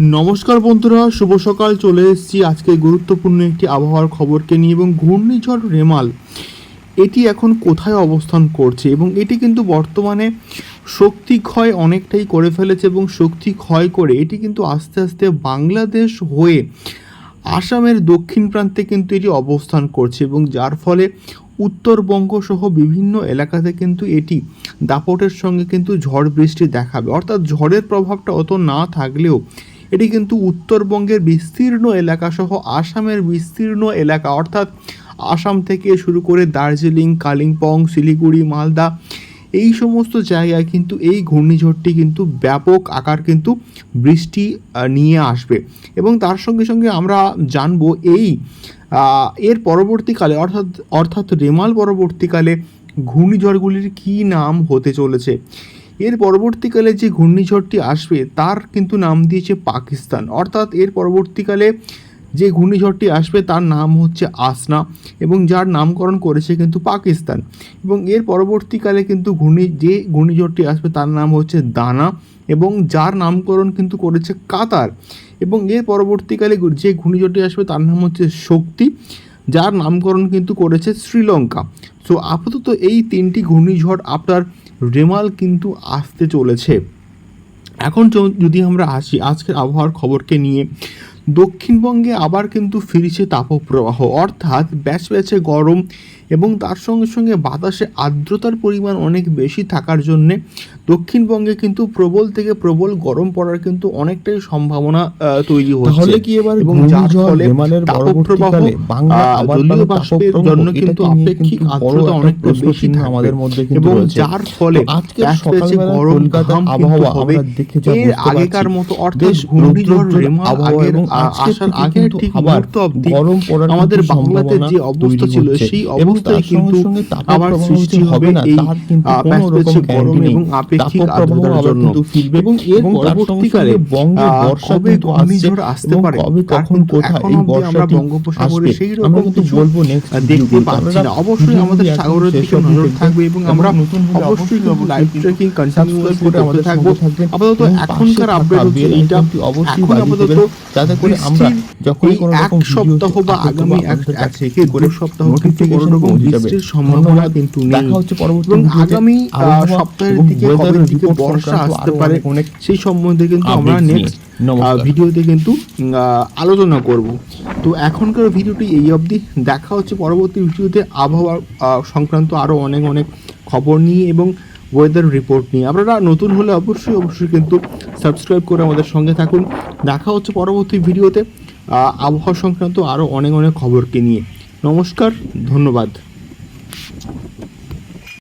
নমস্কার বন্ধুরা, শুভ সকাল, চলে এসেছি আজকে গুরুত্বপূর্ণ একটি আবহাওয়ার খবরকে নিয়ে এবং ঘূর্ণিঝড় রেমাল। এটি এখন কোথায় অবস্থান করছে এবং এটি কিন্তু বর্তমানে শক্তি ক্ষয় অনেকটাই করে ফেলেছে এবং শক্তি ক্ষয় করে এটি কিন্তু আস্তে আস্তে বাংলাদেশ হয়ে আসামের দক্ষিণ প্রান্তে কিন্তু এটি অবস্থান করছে এবং যার ফলে উত্তরবঙ্গ সহ বিভিন্ন এলাকাতে কিন্তু এটি দাপটের সঙ্গে কিন্তু ঝড় বৃষ্টি দেখাবে। অর্থাৎ ঝড়ের প্রভাবটা অত না থাকলেও এটি কিন্তু উত্তরবঙ্গের বিস্তীর্ণ এলাকা সহ আসামের বিস্তীর্ণ এলাকা। অর্থাৎ আসাম থেকে শুরু করে দার্জিলিং, কালিম্পং, শিলিগুড়ি, মালদা এই সমস্ত জায়গায় কিন্তু এই ঘূর্ণিঝড়টি কিন্তু ব্যাপক আকার কিন্তু বৃষ্টি নিয়ে আসবে। এবং তার সঙ্গে সঙ্গে আমরা জানব এই এর পরবর্তীকালে অর্থাৎ অর্থাৎ রেমাল পরবর্তীকালে ঘূর্ণিঝড়গুলির কী নাম হতে চলেছে? এর পরবর্তীকালে যে ঘূর্ণিঝড়টি আসবে, তার কিন্তু নাম দিয়েছে পাকিস্তান। অর্থাৎ এর পরবর্তীকালে যে ঘূর্ণিঝড়টি আসবে, তার নাম হচ্ছে আসনা এবং যার নামকরণ করেছে কিন্তু পাকিস্তান। এবং এর পরবর্তীকালে কিন্তু ঘূর্ণি, যে ঘূর্ণিঝড়টি আসবে, তার নাম হচ্ছে দানা এবং যার নামকরণ কিন্তু করেছে কাতার। এবং এর পরবর্তীকালে যে ঘূর্ণিঝড়টি আসবে, তার নাম হচ্ছে শক্তি, যার নামকরণ কিন্তু করেছে শ্রীলঙ্কা। সো আপাতত এই তিনটি ঘূর্ণিঝড় আপনার রেমাল কিন্তু আসতে চলেছে। এখন যদি আমরা আসি, আজকের আবহাওয়ার খবরকে নিয়ে, দক্ষিণবঙ্গে আবার কিন্তু ফিরছে তাপপ্রবাহ। অর্থাৎ ব্যাচ ব্যাচে গরম এবং তার সঙ্গে সঙ্গে বাতাসে আর্দ্রতার পরিমাণ অনেক বেশি থাকার জন্যে দক্ষিণবঙ্গে কিন্তু প্রবল থেকে প্রবল গরম পড়ার কিন্তু অনেকটাই সম্ভাবনা তৈরি হচ্ছে। তাহলে কি এবার এবং যার ফলে তাপপ্রবাহ জলীয় বাষ্পের জন্য কিন্তু আপেক্ষিক আর্দ্রতা অনেকটা বেশি আমাদের মধ্যে কিন্তু এবং যার ফলে আজকে ব্যাচে গরম ঘাম আবহাওয়া হবে। এর আগেকার মতো অর্থাৎ ঘূর্ণিঝড় আগের আসার কিন্তু ঠিক মুহূর্ত অবধি গরম পড়ার আমাদের বাংলাতে যে অবস্থা ছিল সেই এবং তার কিন্তু আবার সৃষ্টি হবে না তার কিন্তু কোনো রকম গরম এবং আপেক্ষিক আর্দ্রতার জন্য। এবং এর পরবর্তীকালে বঙ্গে বর্ষা কিন্তু ঘূর্ণিঝড় আসতে পারে? কবে কখন কোথায় এই বর্ষাটি বঙ্গোপসাগরে সেই রকম কিন্তু কিছু বলব নেক্সট দেখতে পাচ্ছি না। অবশ্যই আমাদের সাগরের দিকে নজর থাকবে এবং আমরা অবশ্যই লাইভ ট্রেকিং কন্টিনিউয়াসলি করে আমাদের থাকব আপাতত এখনকার আপডেট হচ্ছে এইটা। অবশ্যই আপাতত যাতে করে আমরা যখনই কোনো এক রকম সপ্তাহ বা আগামী এক থেকে করে সপ্তাহ কিন্তু কোনো রকম পৌঁছে যাবে। সম্ভাবনা কিন্তু দেখা হচ্ছে পরবর্তী ভিডিওতে। আগামী সপ্তাহের দিকে কবে দিকে বর্ষা আসতে পারে অনেক সেই সম্বন্ধে কিন্তু আমরা নেক্সট ভিডিওতে কিন্তু আলোচনা করব। তো এখনকার ভিডিওটি এই অবধি। দেখা হচ্ছে পরবর্তী ভিডিওতে আবহাওয়া সংক্রান্ত আরও অনেক অনেক খবর নিয়ে এবং ওয়েদার রিপোর্ট নিয়ে। আপনারা নতুন হলে অবশ্যই অবশ্যই কিন্তু সাবস্ক্রাইব করে আমাদের সঙ্গে থাকুন। দেখা হচ্ছে পরবর্তী ভিডিওতে আহ, আবহাওয়া সংক্রান্ত আরও অনেক অনেক খবরকে নিয়ে। নমস্কার ধন্যবাদ।